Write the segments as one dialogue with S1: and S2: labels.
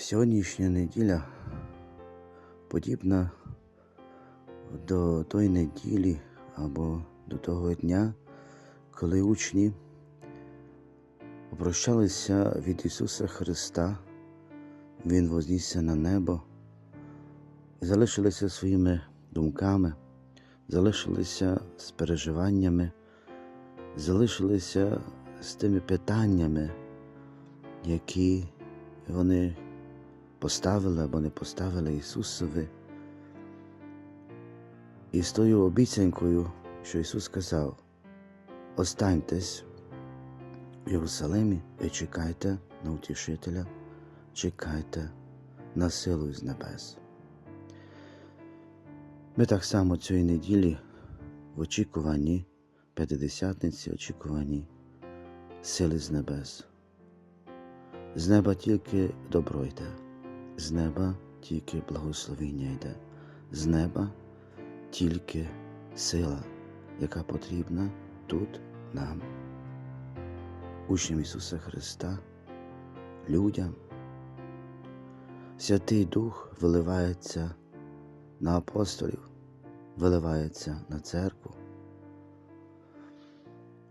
S1: Сьогоднішня неділя подібна до тої неділі або до того дня, коли учні попрощалися від Ісуса Христа, Він вознісся на небо і залишилися своїми думками, залишилися з переживаннями, залишилися з тими питаннями, які вони поставили або не поставили Ісусові. І з тою обіцянкою, що Ісус сказав, останьтесь в Єрусалимі і чекайте на утішителя, чекайте на силу з небес. Ми так само цієї неділі в очікуванні П'ятидесятниці, очікуванні сили з небес. З неба тільки добро йде, з неба тільки благословіння йде, з неба тільки сила, яка потрібна тут нам, учням Ісуса Христа, людям. Святий Дух виливається на апостолів, виливається на церкву.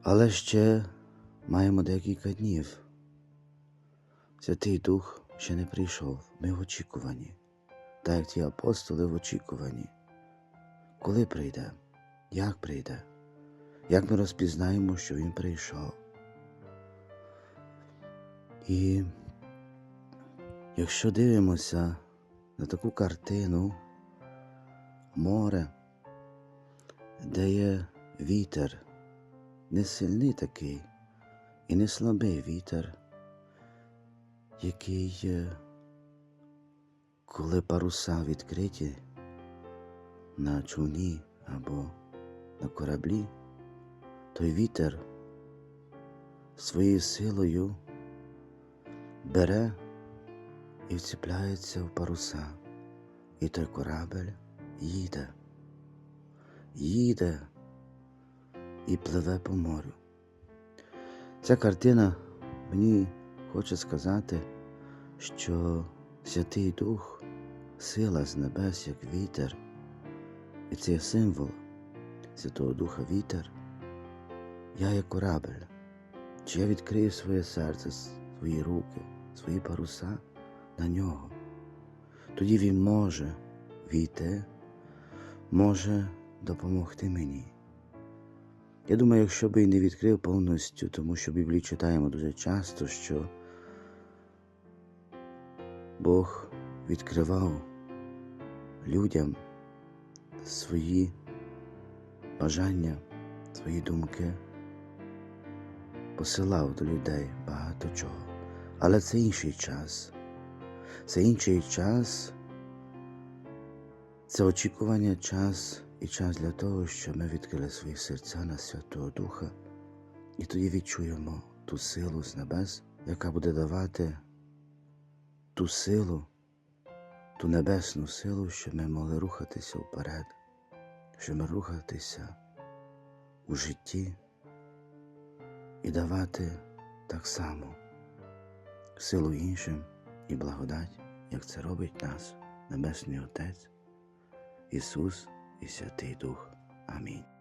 S1: Але ще маємо декілька днів. Святий Дух ще не прийшов, ми в очікуванні, так як ті апостоли в очікуванні. Коли прийде? Як прийде? Як ми розпізнаємо, що Він прийшов? І якщо дивимося на таку картину море, де є вітер, не сильний такий і не слабий вітер, який, е, коли паруса відкриті на човні або на кораблі, той вітер своєю силою бере і вціпляється в паруса, і той корабель їде, їде і пливе по морю. Ця картина мені хоче сказати, що Святий Дух, сила з небес, як вітер, і це є символ Святого Духа вітер. Я є корабель, чи я відкрию своє серце, свої руки, свої паруса на нього. Тоді він може війти, може допомогти мені. Я думаю, якщо би і не відкрив повністю, тому що в Біблії читаємо дуже часто, що Бог відкривав людям свої бажання, свої думки, посилав до людей багато чого. Але це інший час. Це інший час, це очікування час і час для того, щоб ми відкрили свої серця на Святого Духа, і тоді відчуємо ту силу з небес, яка буде давати ту силу, ту небесну силу, щоб ми могли рухатися вперед, щоб ми рухатися у житті і давати так само силу іншим і благодать, як це робить нас, Небесний Отець, Ісус і Святий Дух. Амінь.